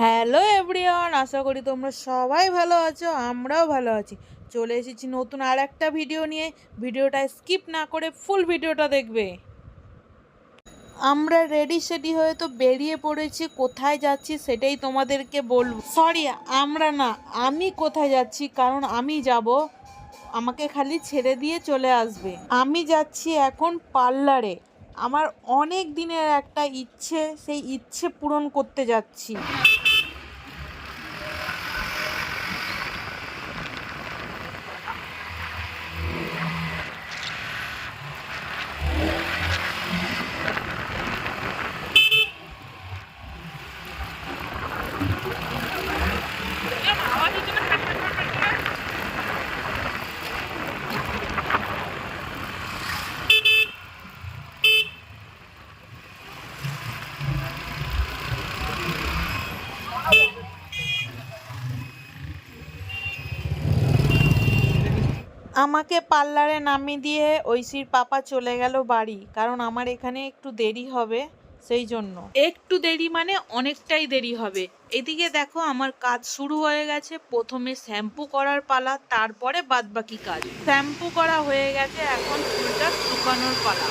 Hello everyone, আশা করি তোমরা সবাই ভালো আছো, আমরাও ভালো আছি। চলে এসেছি নতুন আর একটা ভিডিও নিয়ে। ভিডিওটা স্কিপ না করে ফুল ভিডিওটা দেখবে। আমরা রেডি সেডি হয়ে তো বেরিয়ে পড়েছি। কোথায় যাচ্ছি সেটাই তোমাদেরকে বলব। সরি আমরা না, আমি কোথায় যাচ্ছি, কারণ আমি যাব, আমাকে খালি ছেড়ে দিয়ে চলে আসবে। আমি যাচ্ছি এখন পার্লারে। আমার অনেক দিনের একটা ইচ্ছে, সেই ইচ্ছে পূরণ করতে যাচ্ছি। আমাকে পার্লারে নামিয়ে দিয়ে ঐশীর পাপা চলে গেল বাড়ি, কারণ আমার এখানে একটু দেরি হবে। সেই জন্য একটু দেরি মানে অনেকটাই দেরি হবে। এদিকে দেখো আমার কাজ শুরু হয়ে গেছে, প্রথমে শ্যাম্পু করার পালা, তারপরে বাদবাকি কাজ। শ্যাম্পু করা হয়ে গেছে, এখন চুলটা শুকানোর পালা।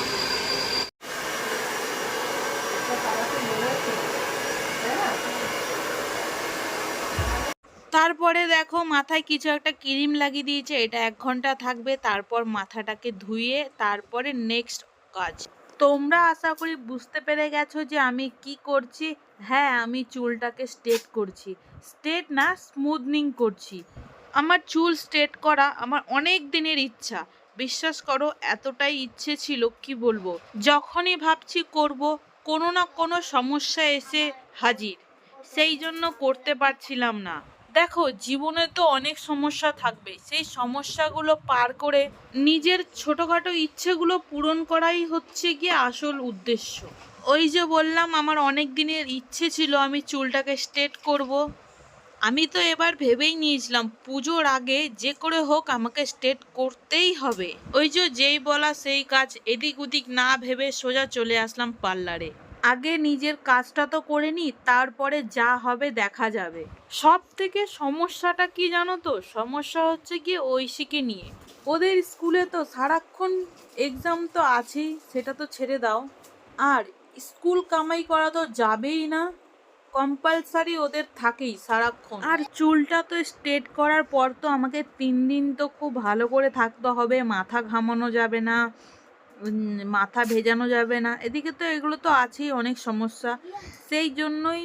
তারপরে দেখো মাথায় কিছু একটা ক্রিম লাগিয়ে দিয়েছে, এটা এক ঘণ্টা থাকবে, তারপর মাথাটাকে ধুয়ে, তারপরে নেক্সট কাজ। তোমরা আশা করি বুঝতে পেরে গেছো যে আমি কি করছি। হ্যাঁ আমি চুলটাকে স্ট্রেট করছি। স্ট্রেট না, স্মুথনিং করছি। আমার চুল স্ট্রেট করা আমার অনেক দিনের ইচ্ছা। বিশ্বাস করো, এতটাই ইচ্ছে ছিল, কি বলব? যখনই ভাবছি করব, কোনো না কোনো সমস্যা এসে হাজির। সেই জন্য করতে পারছিলাম না। দেখো, জীবনে তো অনেক সমস্যা থাকবে। সেই সমস্যাগুলো পার করে নিজের ছোটোখাটো ইচ্ছেগুলো পূরণ করাই হচ্ছে গিয়ে আসল উদ্দেশ্য। ওই যে বললাম, আমার অনেক দিনের ইচ্ছে ছিল আমি চুলটাকে স্ট্রেট করব। আমি তো এবার ভেবেই নিয়েছিলাম, পুজোর আগে যে করে হোক আমাকে স্ট্রেট করতেই হবে। ওই যে যেই বলা সেই কাজ এদিক ওদিক না ভেবে সোজা চলে আসলাম পার্লারে। আগে নিজের কাজটা তো করে নি, তারপরে যা হবে দেখা যাবে। সব থেকে সমস্যাটা কি জানো তো? সমস্যা হচ্ছে কি ঐশীকে নিয়ে। ওদের স্কুলে তো সারাক্ষণ এক্সাম তো আছেই, সেটা তো ছেড়ে দাও। আর স্কুল কামাই করা তো যাবেই না। কম্পালসারি ওদের থাকেই সারাক্ষণ। আর চুলটা তো স্ট্রেট করার পর তো আমাকে তিন দিন তো খুব ভালো করে থাকতে হবে, মাথা ঘামানো যাবে না। মাথা ভেজানো যাবে না। এদিকে তো এগুলো তো আছেই, অনেক সমস্যা। সেই জন্যই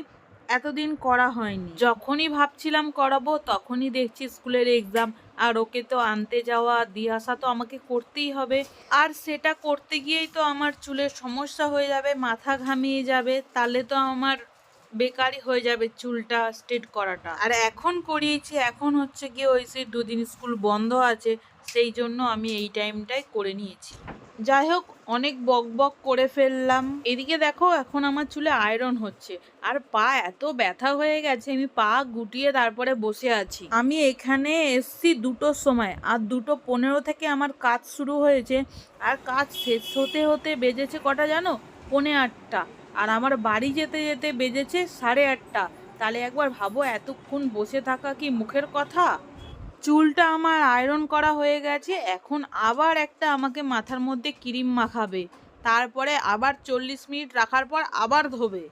এতদিন করা হয়নি। যখনই ভাবছিলাম করাবো, তখনই দেখছি স্কুলের এক্সাম আর ওকে তো আনতে যাওয়া দিয়ে আসা তো আমাকে করতেই হবে। আর সেটা করতে গিয়েই তো আমার চুলের সমস্যা হয়ে যাবে, মাথা ঘামিয়ে যাবে, তাহলে তো আমার বেকারই হয়ে যাবে চুলটা স্ট্রেট করাটা। আর এখন করিয়েছি, এখন হচ্ছে গিয়ে ওই সেই দুদিন স্কুল বন্ধ আছে, সেই জন্য আমি এই টাইমটাই করে নিয়েছি। যাই হোক, অনেক বক বক করে ফেললাম। এদিকে দেখো, এখন আমার চুলে আয়রন হচ্ছে। আর পা এত ব্যথা হয়ে গেছে, আমি পা গুটিয়ে তারপরে বসে আছি। আমি এখানে এসছি দুটোর সময়, আর দুটো পনেরো থেকে আমার কাজ শুরু হয়েছে। আর কাজ শেষ হতে হতে বেজেছে কটা জানো? পনে আটটা। আর আমার বাড়ি যেতে যেতে বেজেছে সাড়ে আটটা। তাহলে একবার ভাবো, এতক্ষণ বসে থাকা কি মুখের কথা? চুলটা আমার আয়রন করা হয়ে গেছে, এখন আবার একটা আমাকে মাথার মধ্যে ক্রিম মাখাবে। তারপরে আবার চল্লিশ মিনিট রাখার পর আবার ধোবে।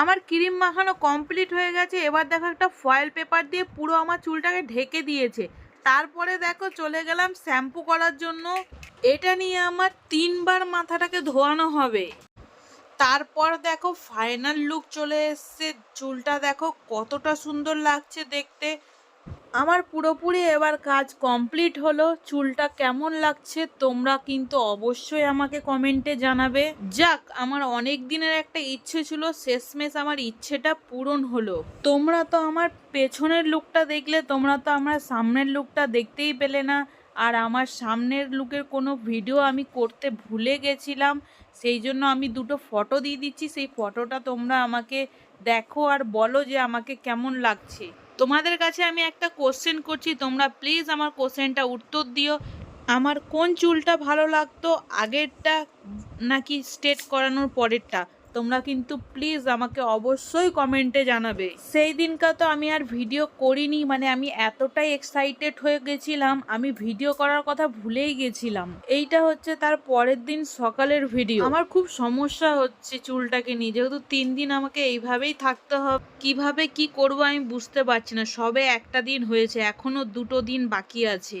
আমার ক্রিম মাখানো কমপ্লিট হয়ে গেছে। এবার দেখো একটা ফয়েল পেপার দিয়ে পুরো আমার চুলটাকে ঢেকে দিয়েছে। তারপরে দেখো চলে গেলাম শ্যাম্পু করার জন্য। এটা নিয়ে আমার তিনবার মাথাটাকে ধোয়ানো হবে। তারপর দেখো ফাইনাল লুক চলে এসছে। চুলটা দেখো কতটা সুন্দর লাগছে দেখতে। আমার পুরোপুরি এবার কাজ কমপ্লিট হলো। চুলটা কেমন লাগছে তোমরা কিন্তু অবশ্যই আমাকে কমেন্টে জানাবে। যাক, আমার অনেক দিনের একটা ইচ্ছে ছিল, শেষমেশ আমার ইচ্ছেটা পূরণ হলো। তোমরা তো আমার পেছনের লুকটা দেখলে, তোমরা তো আমার সামনের লুকটা দেখতেই পেলে না। আর আমার সামনের লুকের কোনো ভিডিও আমি করতে ভুলে গেছিলাম। সেই জন্য আমি দুটো ফটো দিয়ে দিচ্ছি। সেই ফটোটা তোমরা আমাকে দেখো আর বলো যে আমাকে কেমন লাগছে। তোমাদের কাছে আমি একটা কোশ্চেন করছি, তোমরা প্লিজ আমার কোশ্চেনটা উত্তর দিও। আমার কোন চুলটা ভালো লাগতো আগেরটা নাকি স্ট্রেট করানোর পরেরটা? তোমরা কিন্তু প্লিজ আমাকে অবশ্যই কমেন্টে জানাবে। সেই দিনকা তো আমি আর ভিডিও করিনি মানে আমি এতটাই এক্সাইটেড হয়ে গেছিলাম, আমি ভিডিও করার কথা ভুলেই গেছিলাম। এইটা হচ্ছে তার পরের দিন সকালের ভিডিও আমার খুব সমস্যা হচ্ছে চুলটাকে নিয়ে, যেহেতু তিন দিন আমাকে এইভাবেই থাকতে হবে। কীভাবে কি করব আমি বুঝতে পারছি না, সবে একটা দিন হয়েছে, এখনও দুটো দিন বাকি আছে।